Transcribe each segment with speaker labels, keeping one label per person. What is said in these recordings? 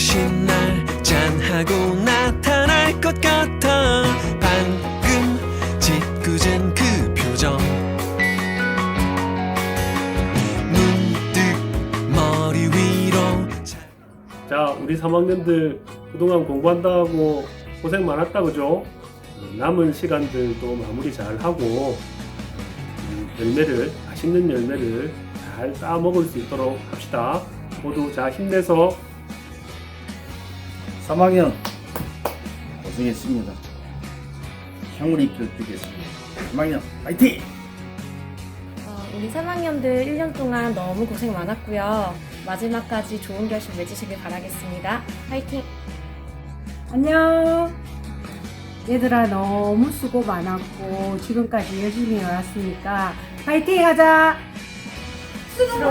Speaker 1: 주신 날 짠하고 나타날 것 같아. 방금 짓궂은 그 표정. 문득 머리 위로
Speaker 2: 자 우리 3학년들 그동안 공부한다고 고생 많았다 그죠? 남은 시간들도 마무리 잘하고 음, 열매를 맛있는 열매를 잘 따 먹을 수 있도록 합시다. 모두 자 힘내서
Speaker 3: 3학년 고생했습니다. 향후리 펼치겠습니다. 3학년 파이팅!
Speaker 4: 어, 우리 3학년들 1년 동안 너무 고생 많았고요. 마지막까지 좋은 결실 맺으시길 바라겠습니다. 화이팅!
Speaker 5: 안녕. 얘들아 너무 수고 많았고 지금까지 열심히 해왔으니까 파이팅 하자.
Speaker 6: 수능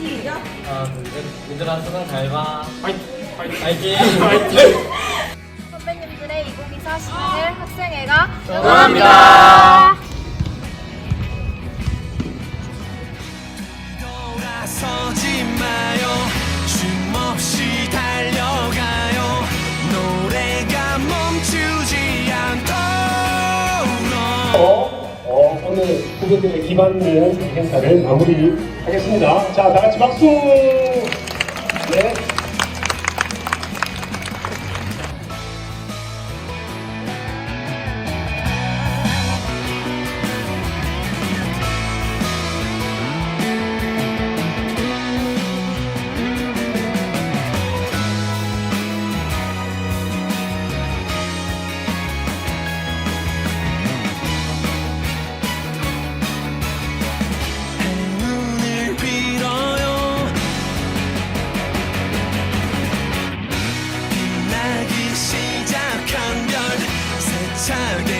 Speaker 6: 아,
Speaker 7: 얘들아 수능 잘 봐. 파이팅! 파이팅!
Speaker 8: 선배님들의 2024 수능을 학생회가
Speaker 6: 응원합니다.
Speaker 1: 돌아서지 마요 쉼없이 달려가요 노래가 멈추지 않도록
Speaker 2: 어, 오늘 후배들의 기반는 행사를 마무리하겠습니다. 자, 다 같이 박수! 네.
Speaker 1: time.